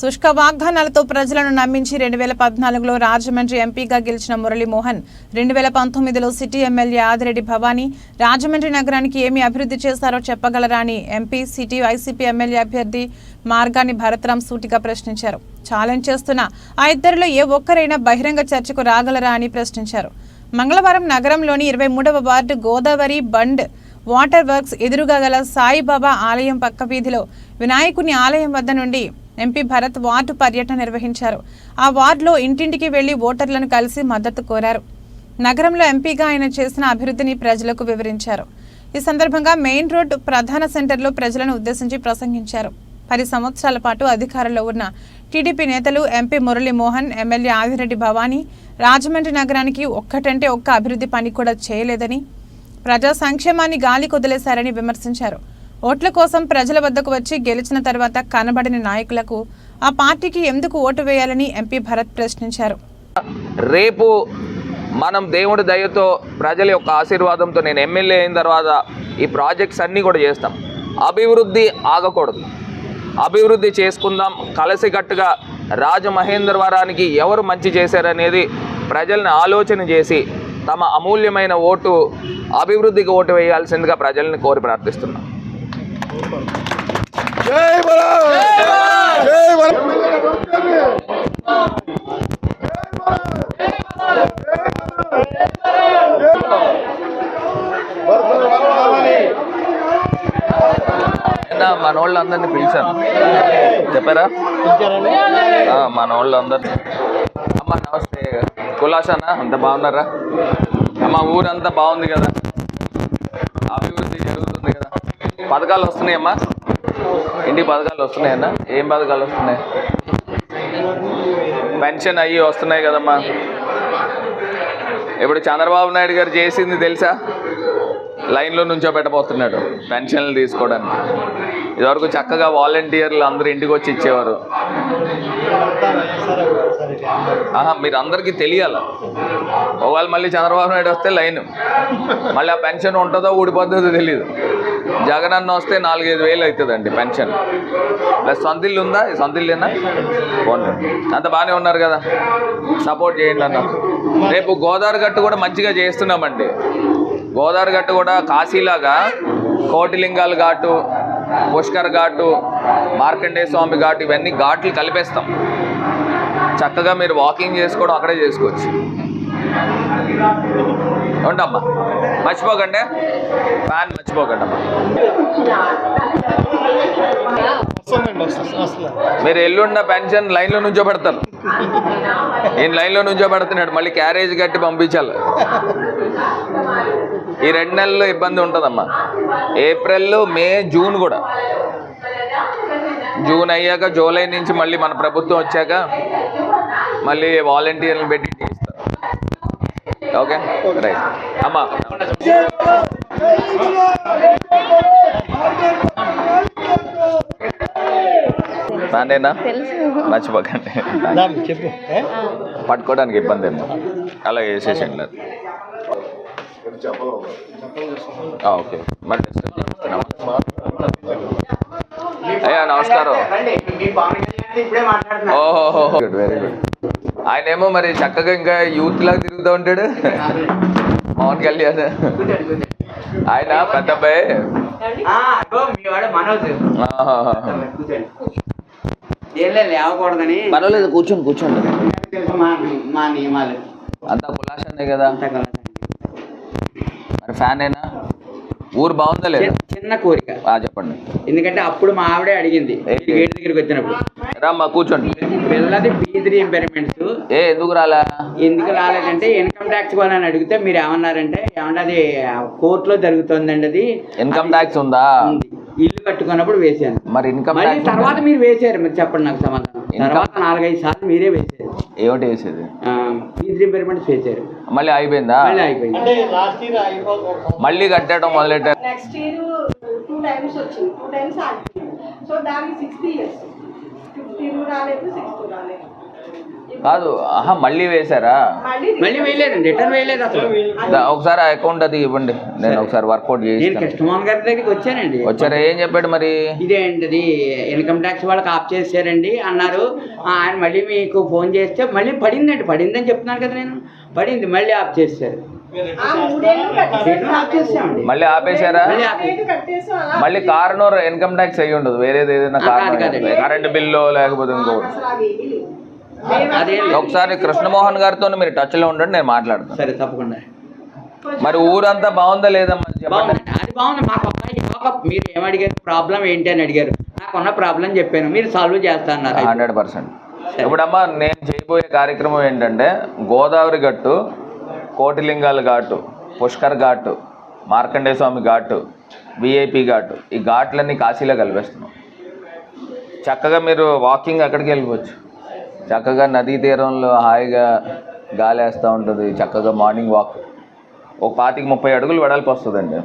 శుష్క వాగ్దానాలతో ప్రజలను నమ్మించి రెండు వేల పద్నాలుగులో రాజమండ్రి ఎంపీగా గెలిచిన మురళీమోహన్ రెండు వేల పంతొమ్మిదిలో సిటీ ఎమ్మెల్యే ఆదిరెడ్డి భవానీ రాజమండ్రి నగరానికి ఏమి అభివృద్ధి చేశారో చెప్పగలరా అని ఎంపీ సిటీ వైసీపీ ఎమ్మెల్యే అభ్యర్థి మార్గాన్ని భరతరామ్ సూటిగా ప్రశ్నించారు. ఛాలెంజ్ చేస్తున్న ఆ ఇద్దరిలో ఏ ఒక్కరైనా బహిరంగ చర్చకు రాగలరా అని ప్రశ్నించారు. మంగళవారం నగరంలోని ఇరవై మూడవ ward Godavari bund water works ఎదురుగా గల సాయిబాబా ఆలయం పక్క వీధిలో వినాయకుని ఆలయం వద్ద నుండి ఎంపీ భరత్ వార్డు పర్యటన నిర్వహించారు. ఆ వార్డులో ఇంటింటికి వెళ్ళి ఓటర్లను కలిసి మద్దతు కోరారు. నగరంలో ఎంపీగా ఆయన చేసిన అభివృద్ధిని ప్రజలకు వివరించారు. ఈ సందర్భంగా మెయిన్ రోడ్ ప్రధాన సెంటర్లో ప్రజలను ఉద్దేశించి ప్రసంగించారు. పది సంవత్సరాల పాటు అధికారంలో ఉన్న టీడీపీ నేతలు ఎంపీ మురళీమోహన్ ఎమ్మెల్యే ఆదిరెడ్డి భవానీ రాజమండ్రి నగరానికి ఒక్కటంటే ఒక్క అభివృద్ధి పని కూడా చేయలేదని ప్రజా సంక్షేమాన్ని గాలి కొదిలేశారని విమర్శించారు. ఓట్ల కోసం ప్రజల వద్దకు వచ్చి గెలిచిన తర్వాత కనబడిన నాయకులకు ఆ పార్టీకి ఎందుకు ఓటు వేయాలని ఎంపీ భరత్ ప్రశ్నించారు. రేపు మనం దేవుడి దయతో ప్రజల యొక్క ఆశీర్వాదంతో నేను ఎమ్మెల్యే అయిన తర్వాత ఈ ప్రాజెక్ట్స్ అన్నీ కూడా చేస్తాం. అభివృద్ధి ఆగకూడదు. అభివృద్ధి చేసుకుందాం. కలిసికట్టుగా రాజమహేంద్రవరానికి ఎవరు మంచి చేశారనేది ప్రజల్ని ఆలోచన చేసి తమ అమూల్యమైన ఓటు అభివృద్ధికి ఓటు వేయాల్సిందిగా ప్రజల్ని కోరి ప్రార్థిస్తున్నాం. జై బలో జై బలో మన వాళ్ళందరినీ పిలిచాను. చెప్పారా? ఆ, మన వాళ్ళందరినీ అమ్మ నమస్తే. కులాసానా అంత బాగున్నారా? అమ్మ ఊరంతా బాగుంది కదా అభివృద్ధి జరుగుతుంది కదా పథకాలు వస్తున్నాయమ్మా? ఇంటికి పథకాలు వస్తున్నాయన్నా? ఏం పథకాలు వస్తున్నాయి? పెన్షన్ అయ్యి వస్తున్నాయి కదమ్మా. ఇప్పుడు చంద్రబాబు నాయుడు గారు చేసింది తెలుసా? లైన్లో నుంచో పెట్టబోతున్నాడు పెన్షన్లు తీసుకోవడానికి. ఇదివరకు చక్కగా వాలంటీర్లు అందరూ ఇంటికి వచ్చి ఇచ్చేవారు. ఆహా మీరు అందరికీ తెలియాల? ఒకవేళ మళ్ళీ చంద్రబాబు నాయుడు వస్తే లైన్. మళ్ళీ ఆ పెన్షన్ ఉంటుందో ఊడిపోతుందో తెలియదు జగన్ అన్న వస్తే నాలుగైదు వేలు అవుతుందండి పెన్షన్. ప్లస్ సొంతిల్లు ఉందా? ఈ పోండి. అంత బాగానే ఉన్నారు కదా. సపోర్ట్ చేయండి అన్న. రేపు గోదావరి గట్టు కూడా మంచిగా చేస్తున్నామండి. గోదావరి గట్టు కూడా కాశీలాగా కోటిలింగాల ఘాటు పుష్కర్ ఘాటు మార్కండేయ స్వామి ఘాటు ఇవన్నీ ఘాట్లు కలిపేస్తాం. చక్కగా మీరు వాకింగ్ చేసుకోవడం అక్కడే చేసుకోవచ్చు. ఉండమ్మా మర్చిపోకండి. ఫ్యాన్ మర్చిపోకండి మీరు ఎల్లుండ పెన్షన్ లైన్లో నుంచో పెడతారు నేను లైన్లో నుంచో పెడుతున్నాడు మళ్ళీ క్యారేజ్ కట్టి పంపించాలి. ఈ రెండు నెలల్లో ఇబ్బంది ఉంటుందమ్మా. ఏప్రిల్ మే జూన్ కూడా. జూన్ అయ్యాక జూలై నుంచి మళ్ళీ మన ప్రభుత్వం వచ్చాక మళ్ళీ వాలంటీర్లను పెట్టి ఓకే రైట్ అమ్మా నానేనా మర్చిపోకండి. చెప్పు? పట్టుకోవడానికి ఇబ్బంది ఏమో. అలా వేసేసండి లేదు ఓకే. మరి? అయ్యా నమస్కారం. ఓహో గుడ్ వెరీ గుడ్ ఆయన ఏమో మరి చక్కగా ఇంకా యూత్ లాగా తిరుగుతూ ఉంటాడు. పవన్ కళ్యాణ్. ఆయన పెద్ద అబ్బాయి. పర్వాలేదు కూర్చోండి కూర్చోండి. మా మా నియమాలు. అంతా కదా. మరి ఫ్యాన్ అయినా ఊరు బాగుందా లేదా? చిన్న- కోరిక. ఆ, చెప్పండి. ఎందుకంటే అప్పుడు మా ఆవిడే అడిగింది? గేట్ దగ్గరికి వచ్చినప్పుడు. రామ్మా కూర్చోండి. పిల్లది బీ త్రీ ఇంపెరిమెంట్స్ ఏ ఎందుకు రాలా? ఎందుకు రాలేదంటే ఇన్కమ్ ట్యాక్స్ వాళ్ళని అడిగితే మీరు ఏమన్నారంటే ఏమన్నా అది కోర్టులో జరుగుతుందండి అది. ఇన్కమ్ ట్యాక్స్ ఉందా? ఉంది. ఇల్లు కట్టుకున్నప్పుడు వేసాను మరి ఇన్కమ్ తర్వాత మీరు వేసారు మీరు చెప్పండి నాకు సమాధానం. తర్వాత నాలుగైదు సార్లు మీరే వేసారు ఏమిటి వేసేది? బీ త్రీ ఇంపెరిమెంట్స్ వేసారు మళ్ళీ అయిపోయిందా? మళ్ళీ అయిపోయింది. అంటే లాస్ట్ ఇయర్ అయిపోతుంది మళ్ళీ కట్టడం మొదలెట్టారు? నెక్స్ట్ ఇయర్ టూ టైమ్స్ వచ్చింది. టూ టైమ్స్ సో దానికి సిక్స్టీ ఇయర్స్ ఫిఫ్టీన్ రాలేదు సిక్స్త్ రాలేదు. కాదు ఆహా మళ్ళీ వేశారా? మళ్ళీ వేయలేదండి రిటర్న్ వేయలేదు అసలు. ఒకసారి ఆ అకౌంట్ అది ఇవ్వండి. నేను ఒకసారి వర్కౌట్ నేను చేస్తాను కృష్ణమోహన్ గారి దగ్గరికి వచ్చానండి. వచ్చారా? ఏం చెప్పాడు మరి? ఇదేంటిది? ఇన్కమ్ ట్యాక్స్ వాళ్ళకి ఆఫ్ చేశారండి అన్నారు. ఆ, ఆయన మళ్ళీ మీకు ఫోన్ చేస్తే మళ్ళీ పడిందండి. పడిందని చెప్తున్నాను కదా నేను. పడింది మళ్ళీ ఆఫ్ చేశారు. మళ్ళీ ఆపేశారా? మళ్ళీ కారణం ఇన్కమ్ ట్యాక్స్ అయ్యి ఉండదు. వేరేది ఏదైనా కారణం. కరెంట్ బిల్లు లేకపోతే ఇంకోటి. ఒకసారి కృష్ణమోహన్ గారితో మీరు టచ్లో ఉండండి నేను మాట్లాడతాను సరే తప్పకుండా. మరి ఊరంతా బాగుందా లేదమ్మా అది బాగుంది. మాకు మీరు ఏమడిగారు? ప్రాబ్లం ఏంటి అని అడిగారు. నాకున్న ప్రాబ్లం చెప్పాను. మీరు సాల్వ్ చేస్తా అన్నారు హండ్రెడ్ పర్సెంట్. ఇప్పుడమ్మా నేను చేయబోయే కార్యక్రమం ఏంటంటే గోదావరి గట్టు కోటిలింగాల ఘాటు పుష్కర్ ఘాటు మార్కండేయ స్వామి ఘాటు విఐపి ఘాటు ఈ ఘాట్లన్నీ కాశీలో కలిపేస్తున్నాం. చక్కగా మీరు వాకింగ్ అక్కడికి వెళ్ళిపోవచ్చు. చక్కగా నదీ తీరంలో హాయిగా గాలి వేస్తూ ఉంటుంది. చక్కగా మార్నింగ్ వాక్. ఒక పాతికి ముప్పై అడుగులు వెడల్పు వస్తుందండి.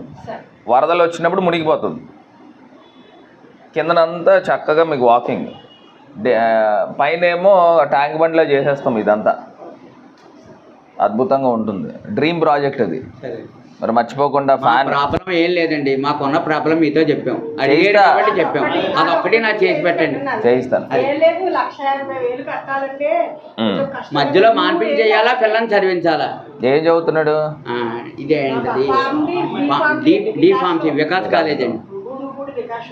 వరదలు వచ్చినప్పుడు మునిగిపోతుంది. కిందనంతా చక్కగా మీకు వాకింగ్. పైన ఏమో ట్యాంక్ బండ్లో చేసేస్తాం ఇదంతా. అద్భుతంగా ఉంటుంది. డ్రీమ్ ప్రాజెక్ట్ అది. మరి మర్చిపోకుండా ఫ్యాన్ ప్రాబ్లం ఏం లేదండి. మాకున్న ప్రాబ్లం మీతో చెప్పాం. చేస్తా. కాబట్టి చెప్పాం. అదొక్కటి నాకు చేసి పెట్టండి. చేయిస్తాను. లేదు లక్ష యాభై వేలు కట్టాలంటే ఉమ్. కొంచెం కష్టం. మధ్యలో మాన్పించేయాలా పిల్లని చదివించాలా? ఏం చదువుతున్నాడు? ఆ, ఇదే ఏంటది pharm D, D pharmacy Vikas college అండి.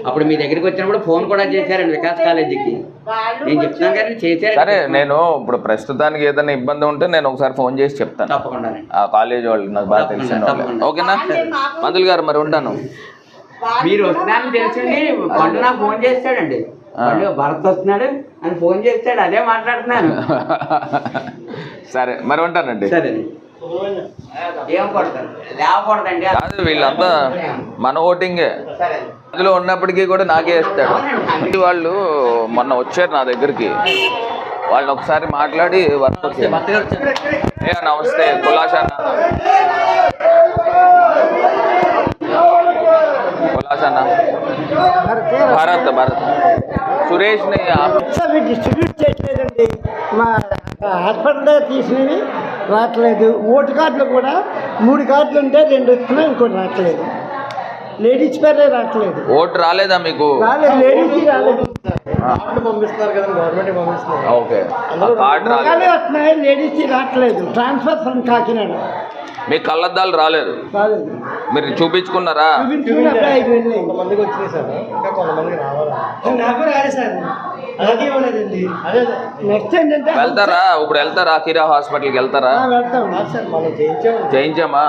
అప్పుడు మీ దగ్గరికి వచ్చినప్పుడు ఫోన్ కూడా చేశారండి వికాస్ కాలేజీకి. వాళ్ళు నేను చెప్తున్నాను కానీ చేశారు సరే నేను ఇప్పుడు ప్రస్తుతానికి ఏదైనా ఇబ్బంది ఉంటే నేను ఒకసారి ఫోన్ చేసి చెప్తాను. తప్పకుండా ఆ కాలేజ్ వాళ్ళు నాకు బాగా తెలిసిన వాళ్ళు. ఓకేనా? మందులు గారు మరి ఉంటాను. మీరు కూడా వస్తున్నారని తెలిసింది పండు నాకు ఫోన్ చేస్తాడండి. పండు భరత్ వస్తున్నాడు అని ఫోన్ చేస్తాడు అదే మాట్లాడుతున్నాను. సరే మరి ఉంటానండి. సరే కాదు వీళ్ళంతా మన ఓటింగే. అందులో ఉన్నప్పటికీ కూడా నాకే ఇస్తాడు. అంటే వాళ్ళు మొన్న వచ్చారు నా దగ్గరికి. వాళ్ళని ఒకసారి మాట్లాడి వర్క్ ఏ నమస్తే. కులాసానా కులాసానా భారత్ భారత్. సురేష్ని డిస్ట్రిబ్యూట్ చేయట్లేదండి. మా హాస్పిటల్ తీసినవి రావట్లేదు. ఓటు కార్డులు కూడా మూడు కార్డులు ఉంటే రెండు వస్తున్నాయి ఇంకోటి రావట్లేదు. లేడీస్ పేరే రావట్లేదు. ఓటు రాలేదా మీకు? రాలేదు. లేడీస్ రాలేదు. కార్డు పంపిస్తున్నారు కదా గవర్నమెంట్ పంపిస్తున్నారు. ఓకే. వస్తున్నాయి. లేడీస్ రావట్లేదు. Transfer from Kakinada. మీ కళ్ళద్దాలు రాలేదు. రాలేదు. మీరు చూపించుకున్నారా? వెళ్తారా? ఇప్పుడు వెళ్తారా? కిరా హాస్పిటల్కి వెళ్తారా? చేయించామా?